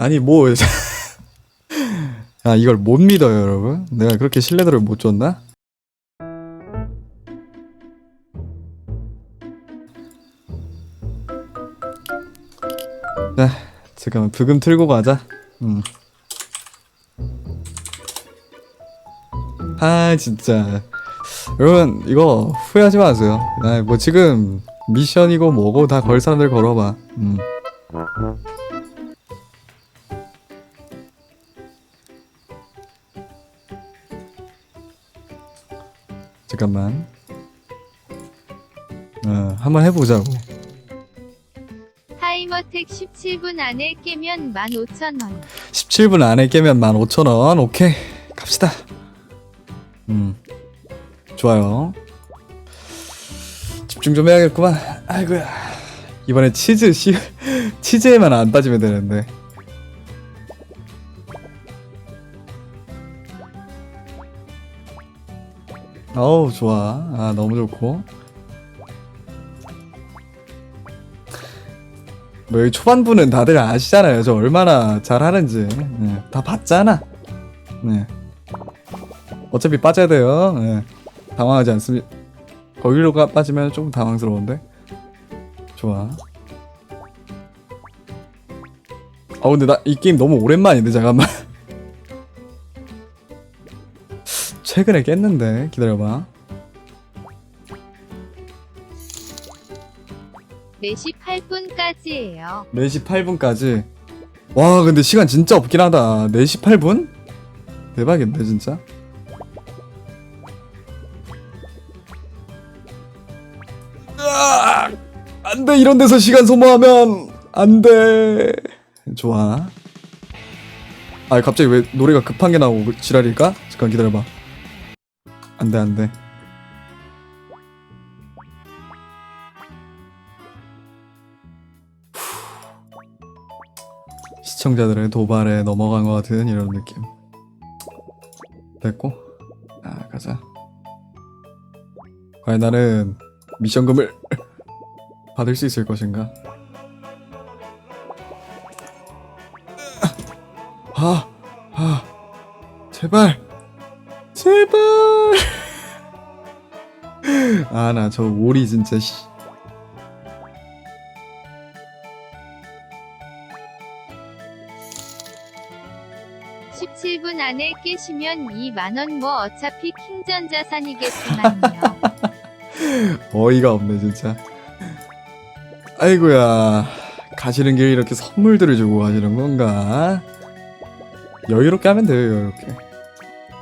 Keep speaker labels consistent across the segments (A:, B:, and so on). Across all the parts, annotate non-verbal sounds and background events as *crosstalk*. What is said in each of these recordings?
A: 아니 뭐 *laughs* 아, 이걸 못 믿어요, 여러분. 내가 그렇게 신뢰도를 못 줬나? 자, 잠깐만 부금 틀고 가자. 음. 아, 진짜. 여러분, 이거 후회하지 마세요. 아, 뭐 지금 미션이고 뭐고 다 걸 사람들 걸어봐. 음. 잠깐만. 어, 한번 해보자고.
B: 하이머텍 17분 안에 깨면 15,000원.
A: 17분 안에 깨면 15,000원. 오케이. 갑시다. 음. 좋아요. 집중 좀 해야겠구만. 아이고야. 이번에 치즈, 씨, *laughs* 치즈에만 안 빠지면 되는데. 어우, 좋아. 아, 너무 좋고. 뭐 여기 초반부는 다들 아시잖아요. 저 얼마나 잘하는지. 네, 다 봤잖아. 네. 어차피 빠져야 돼요. 네. 당황하지 않습니다. 거기로 가 빠지면 조금 당황스러운데. 좋아. 아 근데 나 이 게임 너무 오랜만인데 잠깐만. 최근에 깼는데 기다려봐.
B: 4시 8분까지예요.
A: 4시 8분까지. 와, 근데 시간 진짜 없긴 하다. 4시 8분? 대박인데, 진짜. 으악! 안 돼, 이런 데서 시간 소모하면 안 돼. 좋아. 아, 갑자기 왜 노래가 급한 게 나오고 지랄일까? 잠깐 기다려봐. 안 돼, 안 돼. 시청자들의 도발에 넘어간 것 같은 이런 느낌. 됐고, 아 가자. 과연 나는 미션금을 *laughs* 받을 수 있을 것인가? 아, 아, 제발. 아나저 오리 진짜 씨.
B: 17분 안에 깨시면 2만원 뭐 어차피 킹전 자산이겠지만요. *laughs*
A: 어이가 없네 진짜. 아이고야. 가시는 길에 이렇게 선물들을 주고 가시는 건가? 여유롭게 하면 돼요 여유롭게.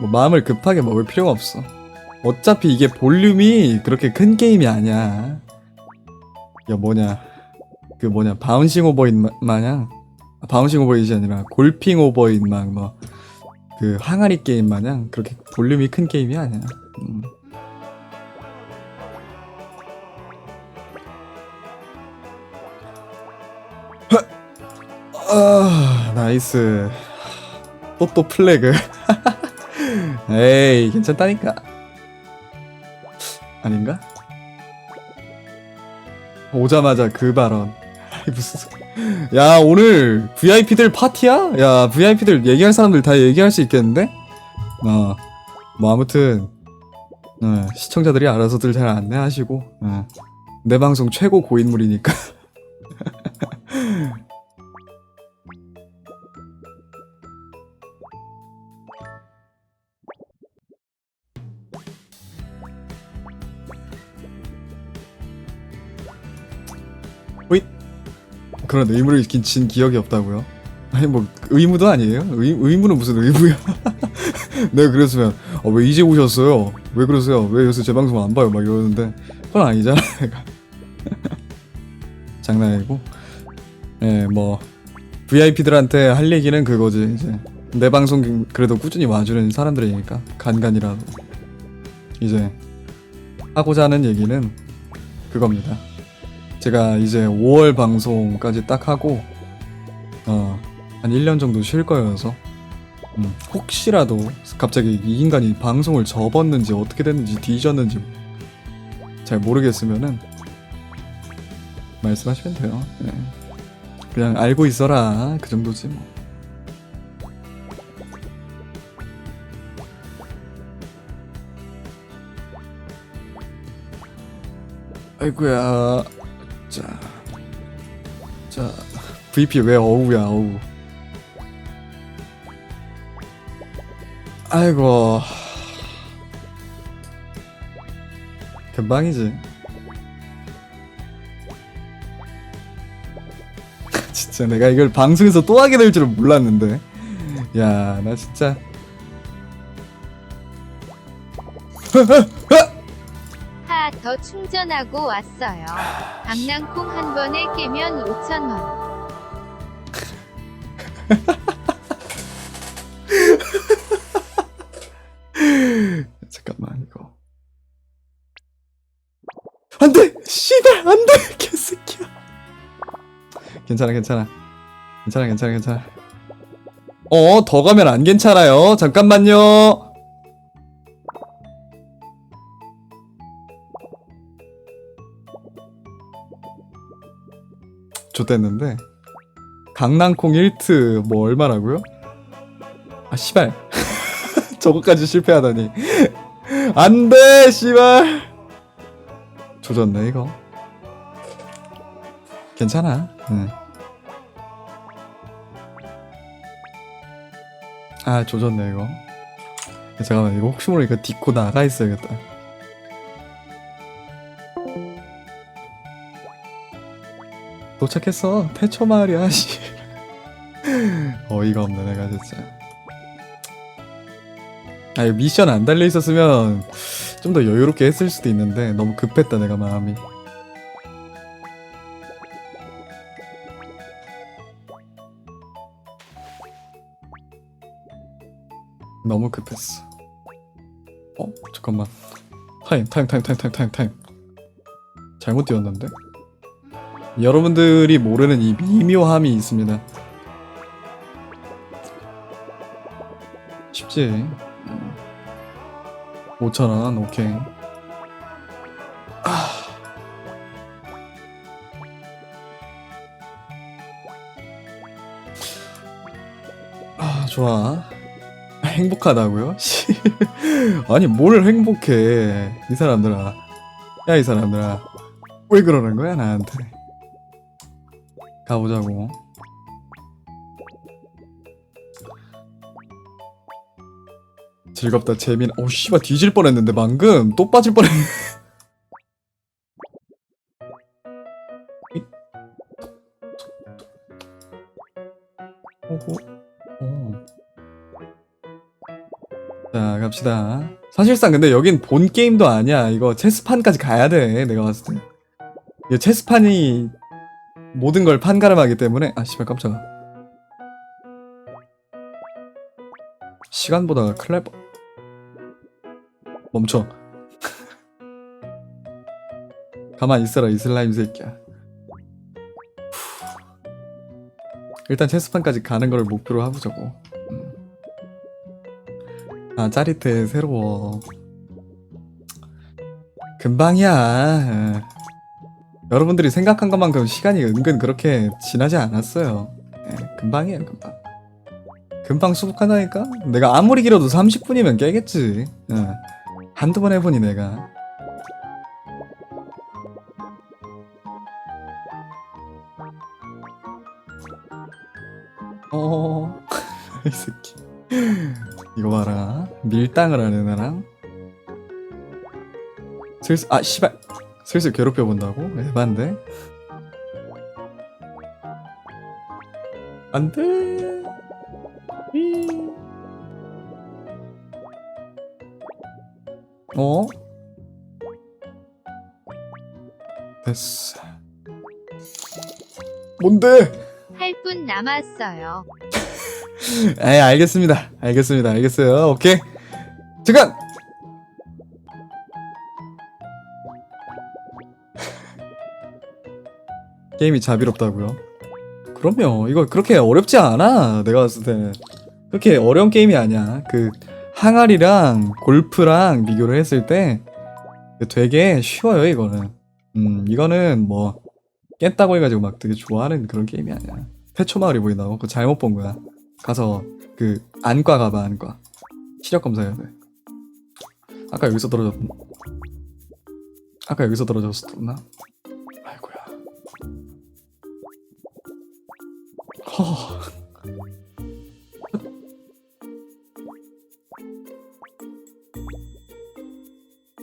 A: 뭐 마음을 급하게 먹을 필요가 없어 어차피 이게 볼륨이 그렇게 큰 게임이 아니야. 야 뭐냐. 그 뭐냐 바운싱 오버인 마- 마냥? 아, 바운싱 오버인이 아니라 골핑 오버인 막그 항아리 게임 마냥 그렇게 볼륨이 큰 게임이 아니야. 음. 아 나이스. 또 또 플래그. *laughs* 에이 괜찮다니까 아닌가? 오자마자 그 발언 무슨 소- 야 오늘 VIP들 파티야? 야 VIP들 얘기할 사람들 다 얘기할 수 있겠는데? 어 뭐 아무튼 어, 시청자들이 알아서들 잘 안내하시고 어, 내 방송 최고 고인물이니까 *laughs* 그런 의무를 진 기억이 없다고요? 아니 뭐 의무도 아니에요? 의, 의무는 무슨 의무야? 내가 *laughs* 그랬으면 어, 왜 이제 오셨어요? 왜 그러세요? 왜 요새 제 방송 안 봐요? 막 이러는데 그건 아니잖아 *laughs* 장난이고 예뭐 VIP들한테 할 얘기는 그거지 이제 내 방송 그래도 꾸준히 와주는 사람들이니까 간간이라도 이제 하고자 하는 얘기는 그겁니다 제가 이제 5월 방송까지 딱 하고 어, 한 1년 정도 쉴 거여서 음, 혹시라도 갑자기 이 인간이 방송을 접었는지 어떻게 됐는지 뒤졌는지 잘 모르겠으면은 말씀하시면 돼요. 네. 그냥 알고 있어라 그 정도지 뭐. 아이고야. 자. 자. VP 왜 어우야, 어우. 아이고. 금방이지. *laughs* 진짜 내가 이걸 방송에서 또 하게 될 줄은 몰랐는데. 야, 나 진짜. *laughs*
B: 하, 더 충전하고 왔어요. 강낭콩 한 번에 깨면 5,000원. *laughs*
A: 잠깐만 이거. 안돼! 씨발 안돼! *laughs* 개새끼야. 괜찮아 괜찮아. 괜찮아 괜찮아 괜찮아. 어 더 가면 안 괜찮아요. 잠깐만요 좋댔는데 강낭콩 1트 뭐 얼마라고요? 아 씨발. *laughs* 저거까지 실패하다니. *laughs* 안돼 씨발. 조졌네 이거. 괜찮아. 응. 아 조졌네 이거. 잠깐만 이거 혹시 모르니까 디코 나가 있어야겠다 도착했어 태초 마을이야 씨 *laughs* 어이가 없네 내가 진짜 아, 미션 안 달려 있었으면 좀 더 여유롭게 했을 수도 있는데 너무 급했다 내가 마음이. 너무 급했어. 어 잠깐만. 타임 타임 타임 타임 타임 타임. 잘못 뛰었는데. 여러분들이 모르는 이 미묘함이 있습니다. 쉽지. 음. 5,000원, 오케이. 아. 아, 좋아. 행복하다고요? 씨. *laughs* 아니, 뭘 행복해. 이 사람들아. 야, 이 사람들아. 왜 그러는 거야, 나한테. 가보자고. 즐겁다 재민 오 씨발 뒤질 뻔했는데 방금. 또 빠질 오호 오. 자 갑시다. 사실상 근데 여긴 본 게임도 아니야. 이거 체스판까지 가야 돼 내가 봤을 때. 이거 체스판이 모든 걸 판가름하기 때문에 아 씨발 깜짝아. 시간 보다 클레버 멈춰. *laughs* 가만 있어라 이 슬라임 새끼야. 후. 일단 체스판까지 가는 걸 목표로 해보자고. 음. 아 짜릿해 새로워. 금방이야. 예. 여러분들이 생각한 것만큼 시간이 은근 그렇게 지나지 않았어요 예, 금방이에요 금방 금방 수북하다니까? 내가 아무리 길어도 30분이면 깨겠지. 어. 한두 번 해보니 내가. 어, *laughs* 이 새끼. 이거 봐라. 밀당을 하는 나랑. 슬슬, 아, 씨발. 슬슬 괴롭혀 본다고? 에반데? 안 돼. 휘. 어? 됐어. 뭔데?
B: 8분 남았어요.
A: 에이, *laughs* 알겠습니다. 알겠습니다. 알겠어요. 오케이. 잠깐! 게임이 자비롭다고요? 그럼요. 이거 그렇게 어렵지 않아. 내가 봤을 때는. 그렇게 어려운 게임이 아니야. 그 항아리랑 골프랑 비교를 했을 때 되게 쉬워요, 이거는. 음, 이거는 뭐 깼다고 해가지고 막 되게 좋아하는 그런 게임이 아니야. 태초 마을이 보인다고? 그거 잘못 본 거야. 가서 그 안과 가봐, 안과. 시력 검사해야 돼. 아까 여기서 떨어졌. 아까 여기서 떨어졌었나? 허. *laughs*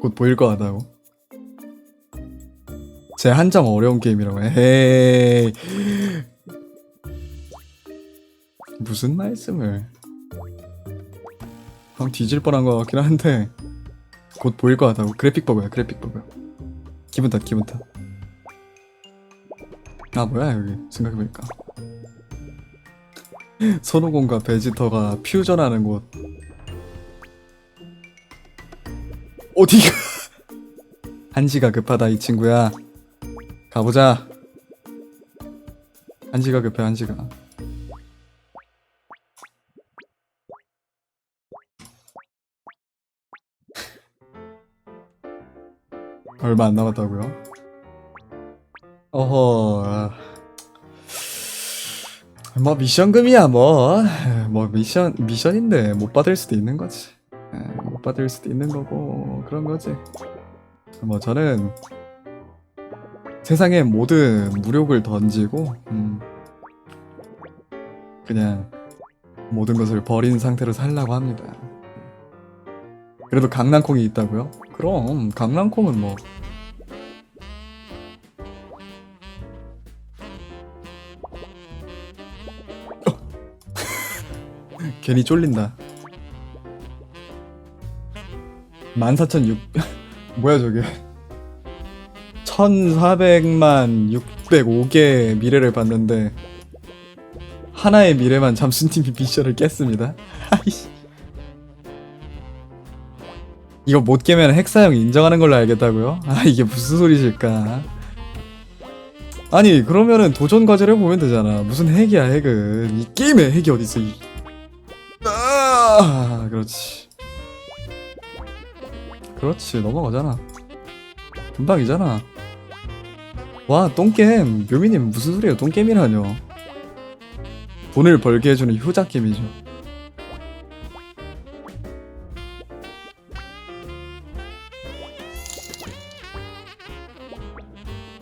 A: 곧 보일 것 같다고. 제 한정 어려운 게임이라고. 에이. 무슨 말씀을? 방 뒤질 뻔한 것 같긴 한데 곧 보일 것 같다고. 그래픽 버그야, 그래픽 버그. 기분 탓, 기분 탓. 아 뭐야 여기 생각해보니까 손오공과 베지터가 퓨전하는 곳. 어디가? *laughs* 한시가 급하다 이 친구야. 가보자. 한시가 급해 한시가. *laughs* 얼마 안 남았다고요? 어허 아. 뭐 미션금이야 뭐. 뭐 미션 미션인데 못 받을 수도 있는 거지. 에, 못 받을 수도 있는 거고 그런 거지. 뭐 저는 세상의 모든 무력을 던지고 음, 그냥 모든 것을 버린 상태로 살라고 합니다. 그래도 강낭콩이 있다고요? 그럼 강낭콩은 뭐 괜히 쫄린다. 14,600 *laughs* 뭐야 저게? 1,400만 605개의 미래를 봤는데 하나의 미래만 잠수님이 미션을 깼습니다. *laughs* 이거 못 깨면 핵사형 인정하는 걸로 알겠다고요? 아 이게 무슨 소리실까? 아니 그러면은 도전 과제를 보면 되잖아. 무슨 핵이야 핵은 이 게임에 핵이 어딨어 이. 아, 그렇지. 그렇지, 넘어가잖아. 금방이잖아. 와, 똥게임. 묘미님, 무슨 소리예요? 똥게임이라뇨. 돈을 벌게 해주는 효자게임이죠.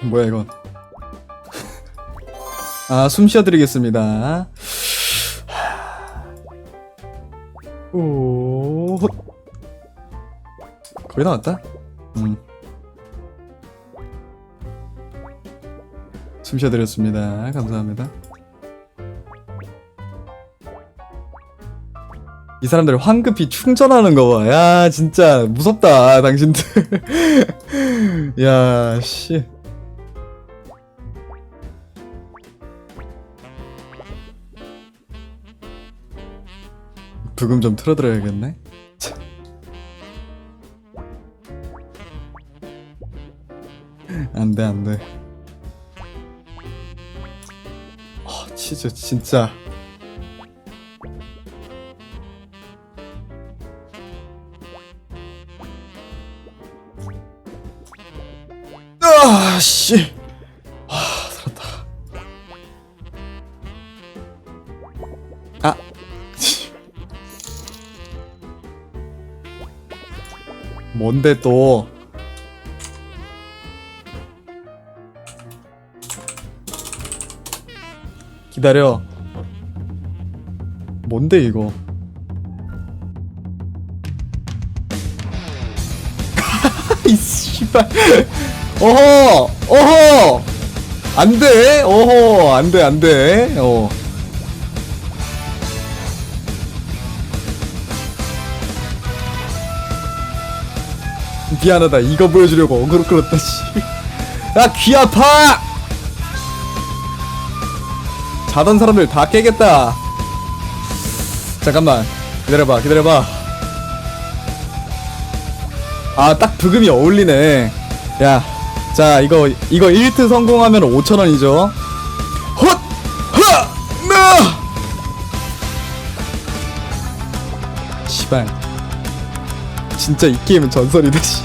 A: 뭐야, 이건. *laughs* 아, 숨 쉬어드리겠습니다. 오 거의 나왔다. 음. 숨 쉬어드렸습니다. 감사합니다. 이 사람들 황급히 충전하는 거 봐. 야, 진짜 무섭다, 당신들. *laughs* 야, 씨. 부금 좀 틀어드려야겠네. 참. 안 돼, 안 돼. 아, 치즈, 진짜. 아, 씨. 뭔데 또? 기다려. 뭔데 이거? *laughs* 이 씨발. 어허, 어허. 안 돼. 어허, 안 돼, 안 돼. 어. 미안하다. 이거 보여주려고 어그로 끌었다, 씨. 야, 귀 아파! 자던 사람들 다 깨겠다. 잠깐만. 기다려봐, 기다려봐. 아, 딱 부금이 어울리네. 야, 자, 이거, 이거 1트 성공하면 5천원이죠. 헛! 하! 나! 시발. 진짜 이 게임은 전설이다,